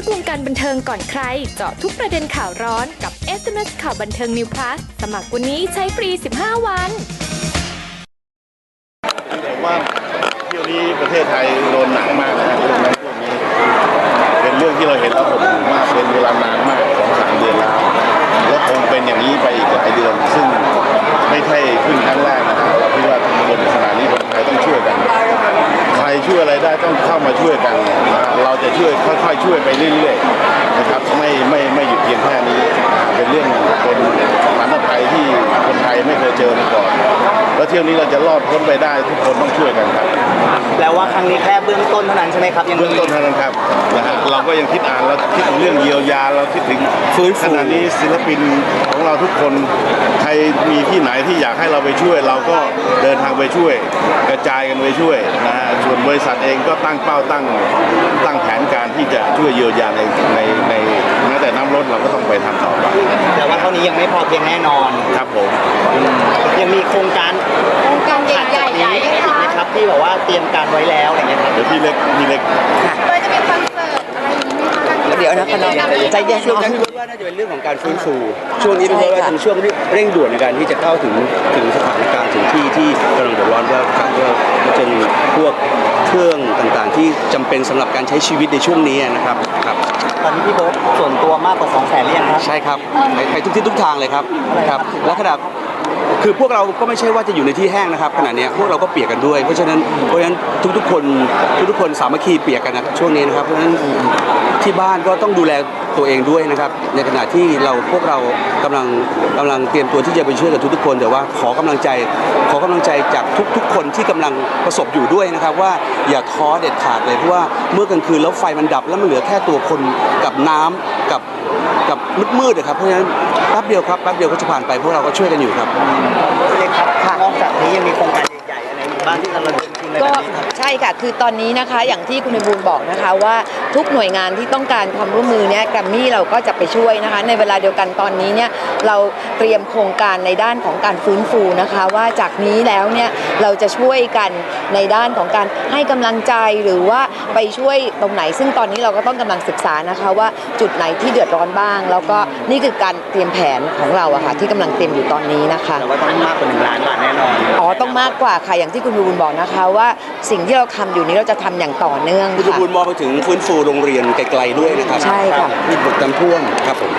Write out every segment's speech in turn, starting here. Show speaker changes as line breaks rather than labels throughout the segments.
ลึกวงการบันเทิงก่อนใคร เจาะทุกประเด็นข่าวร้อนกับ SMS ข่าวบันเทิง New Plus สมัครวันนี้ใช้ฟรี 15 วัน
ผมว่าเที่ยวนี้ประเทศไทยโดนหนักมากนะเรื่องน้ำท่วมนี้เป็นเรื่องที่เราเห็นแล้วผมมากเป็นเวลานานมากสองสามเดือนแล้วแล้วคงเป็นอย่างนี้ไปอีกหลายเดือนซึ่งไม่ใช่ขึ้นครั้งแรกนะครับเราคิดว่าทุกคนขนาดนี้คนไทยต้องช่วยกัน ใครช่วยอะไรได้ต้องเข้ามาช่วยกันนะ ช่วยค่อยๆช่วยไปเรื่อยๆนะครับไม่ไม่ไม่หยุดเพียงแค่นี้ เป็นเรื่องเป็นสารภัยที่คนไทยไม่เคยเจอมาก่อน แล้วเที่ยวนี้เราจะรอดพ้นไปได้ทุกคนต้องช่วยกันครับ
แล้วว่าครั้งนี้แค่เบื้องต้นเท่านั้นใช่ไหมครับยัง
เบื้องต้นเท่านั้นครับนะฮะเราก็ยังคิดอ่านเราคิดถึงเรื่องเยียวยาเราคิดถึง
ฟื้น
ข
ฟู
ณะนี้ศิลปินของเราทุกคนใคร มีที่ไหนที่อยากให้เราไปช่วย เราก็เดินทางไปช่วย กระจายกันไปช่วยนะฮะส่วนบริษัทเองก็ตั้งเป้าตั้งตั้งแผนการที่จะช่วยเยียวยาในในในแม้แต่น้ำลดเราก็ต้องไปทำต่อไป
แต่ว่าเท่านี้ยังไม่พอเพียงแน่นอน
ครับผม
ยังมีโครงการ
โครงการ
ถัด
ใหญ่
จาก
ๆ
นี้
ไหม
อีก
คะ
ไหมครับที่แบบว่าเตรียมการไว้แล้วอะไรเงี้ยครับ
เดี๋ยวพี่เล็กพี่เล็ก
โดยจะมีคอนเสิร์ต
เดี๋ยวนะคะน้องใจเย็น
ช่วงนั้นพี่ว่าน่าจะเป็นเรื่องของการฟื้นฟูช่วงนี้เป็นเพี่ว่าเป็นช่วงเร่งด่วนในการที่จะเข้าถึงถึงสถานการณ์ถึงที่ที่กำลังเดือดร้อนว่าครับว่าก็จะมีพวกเครื่องต่างๆ ที่จำเป็นสำหรับการใช้ชีวิตในช่วงนี้นะครับครับ
ตอนนี้พี่เบิร์ตส่วนตัวมากกว่า2 0 0แสนหรือยังครับ
ใช่ครับไปทุกที่ทุกทางเลยครับครับและขณะคือพวกเราก็ไม่ใช่ว่าจะอยู่ในที่แห้งนะครับขณะนี้พวกเราก็เปียกกันด้วย เพราะฉะนั้นเพราะฉะนั้นทุกๆคนทุกๆคนสามัคคีเปียกกันนะช่วงนี้นะครับเพราะฉะนั้น ที่บ้านก็ต้องดูแลตัวเองด้วยนะครับ ในขณะที่เราพวกเรากำลังกำลังเตรียมตัวที่จะไปช่วยกับทุกๆคนแต่ว่าขอกำลังใจ ขอกำลังใจจากทุกๆ คนที่กำลังประสบอยู่ด้วยนะครับ ว่าอย่าท้อเด็ดขาดเลยเพราะว่าเมื่อกลางคืนแล้วไฟมันดับแล้วมันเหลือแค่ตัวคนกับน้ำกับกับมืดๆนะครับเพราะฉะนั้นแป๊บเดียวครับแป๊บเดียวก็จะผ่านไปพวกเราก็ช่วยกันอยู่ครับ
เล็กครับนอกจากนี้ยังมีโครงการ บ้างที่กำลังเดินทุนอะไร
ก็
แบบนี้ครับ
ใช่ค่ะคือตอนนี้นะคะอย่างที่คุณบูลบอกนะคะว่าทุกหน่วยงานที่ต้องการความร่วมมือเนี่ยแกรมมี่เราก็จะไปช่วยนะคะ ในเวลาเดียวกันตอนนี้เนี่ยเราเตรียมโครงการในด้านของการฟื้นฟูนะคะ ว่าจากนี้แล้วเนี่ยเราจะช่วยกันในด้านของการให้กำลังใจหรือว่าไปช่วยตรงไหน ซึ่งตอนนี้เราก็ต้องกำลังศึกษานะคะว่าจุดไหนที่เดือดร้อนบ้าง แล้วก็นี่คือการเตรียมแผนของเราอะค่ะที่กำลังเตรียมอยู่ตอนนี้นะคะ
แต่ว่าต้องมากกว่า1ล้านบาทแน่นอน
อ๋อต้องมากกว่าค่ะอย่างที่คุณบูลบอกนะคะว่าสิ่งที่เราทำอยู่นี้เราจะทำอย่างต่อเนื่อง
คุณ
ค่ะ
บูลมองไปถึงฟื้นฟูโรงเรียนไกลๆด้วยนะครับ
ใช่ค่ะ
ที่ถูกน้ำท่วมครับผ
ม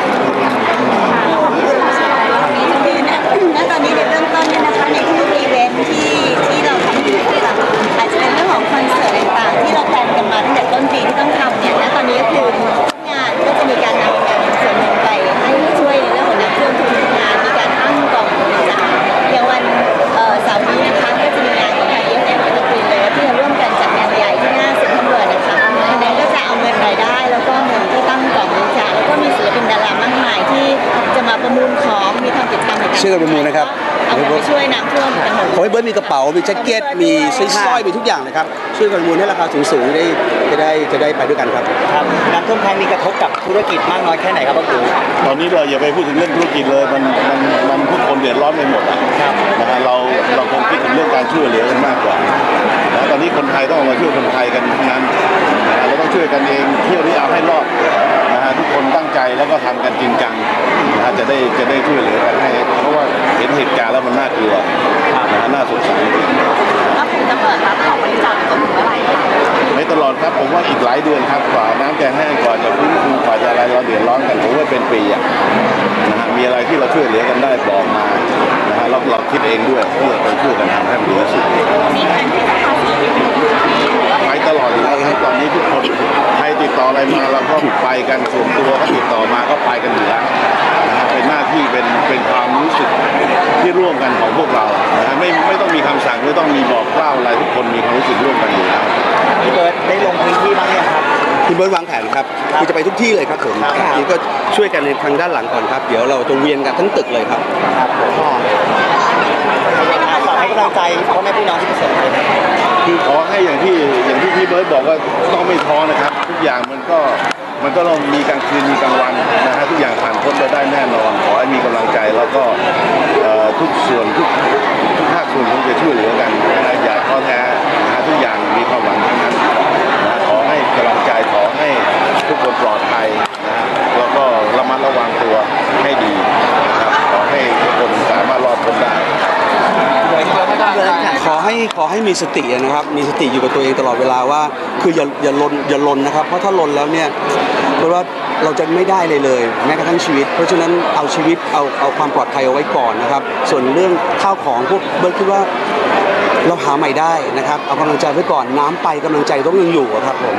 ช่วยกันประมูล
นะครับ
เอาเงินไปช่วยน้ำท่วมกันหมด
ขอให้เบิร์ดมีกระเป๋า มีแจ็คเก็ต มีสร้อยมีทุกอย่างนะครับ ช่วยกันประมูลให้ราคาสูงๆได้จะได้จะได้ไปด้วยกันครับ
ครับน้ำท่วมครั้งนี้กระทบกับธุรกิจมากน้อยแค่ไหนครับป้าปู
ตอนนี้เราอย่าไปพูดถึงเรื่องธุรกิจเลย มันมันมันทุกคนเดือดร้อนไปหมดอะ
ครับ
นะฮะเราเราคงคิดถึงเรื่องการช่วยเหลือกันมากกว่านะตอนนี้คนไทยต้องออกมาช่วยคนไทยกันทั้งนั้นนะฮะเราต้องช่วยกันเองเที่ยวนี้เอาให้รอดนะฮะทุกคนตั้งใจแล้วก็ทำกันจริงจัง เห็นเหตุการณ์แล้วมันน่ากลัวนะฮะน่าสงสารจริง
ก็คงจะเปิดรับของบริจาคจนถึงเมื่อไหร่คะ
ไม่ตลอดครับผมว่าอีกหลายเดือนครับกว่าน้ำจะแห้งกว่าจะฟื้นฟูกว่าจะอะไรเราเดือดร้อนกันผมว่าเป็นปีอะนะฮะมีอะไรที่เราช่วยเหลือกันได้บอกมานะฮะเราเราคิดเองด้วยเพื่อไปช่วยกันทำให้มันดีที่สุด
มีแผนที่จะทำอีก
ไปตลอดอยู่แล้วครับตอนนี้ทุกคนใครติดต่ออะไรมาเราก็ไปกันส่วนตัวก็ติดต่อมาก็ไปกัน ครับคุ
ณเบิร์ดวางแผนครับคือจะไปทุกที่เลยครับผม
ครับ
นี่ก็ช่วยกันในทางด้านหลังก่อนครับ เดี๋ยวเราจะเวียนกันทั้งตึกเลยครับ
ครับผมฝากให้กำลังใจพ่อแม่พี่น้องที่ประสบภัยนะครับ
คือขอให้อย่างที่อย่างที่พี่เบิร์ตบอกว่าต้องไม่ท้อนะครับ ทุกอย่างมันก็มันก็ต้องมีกลางคืนมีกลางวันนะฮะทุกอย่างผ่านพ้นไปได้แน่นอนขอให้มีกำลังใจแล้วก็เอ่อทุกส่วนทุกทุกภาคส่วนคงจะช่วยเหลือกันนะอย่าท้อแท้นะฮะทุกอย่างมีความหวังทั้งนั้นนะขอให้กำลังใจขอให้ทุกคนปลอดภัย
ขอให้มีสตินะครับ มีสติอยู่กับตัวเองตลอดเวลาว่า คืออย่าอย่าลนอย่าลนนะครับ เพราะถ้าลนแล้วเนี่ยเพราะว่าเราจะไม่ได้เลยเลย แม้กระทั่งชีวิต เพราะฉะนั้นเอาชีวิตเอาเอาความปลอดภัยเอาไว้ก่อนนะครับ ส่วนเรื่องข้าวของพวกเบิร์ดคิดว่าเราหาใหม่ได้นะครับ เอากำลังใจไว้ก่อนน้ำไปกำลังใจต้องยังอยู่ครับผม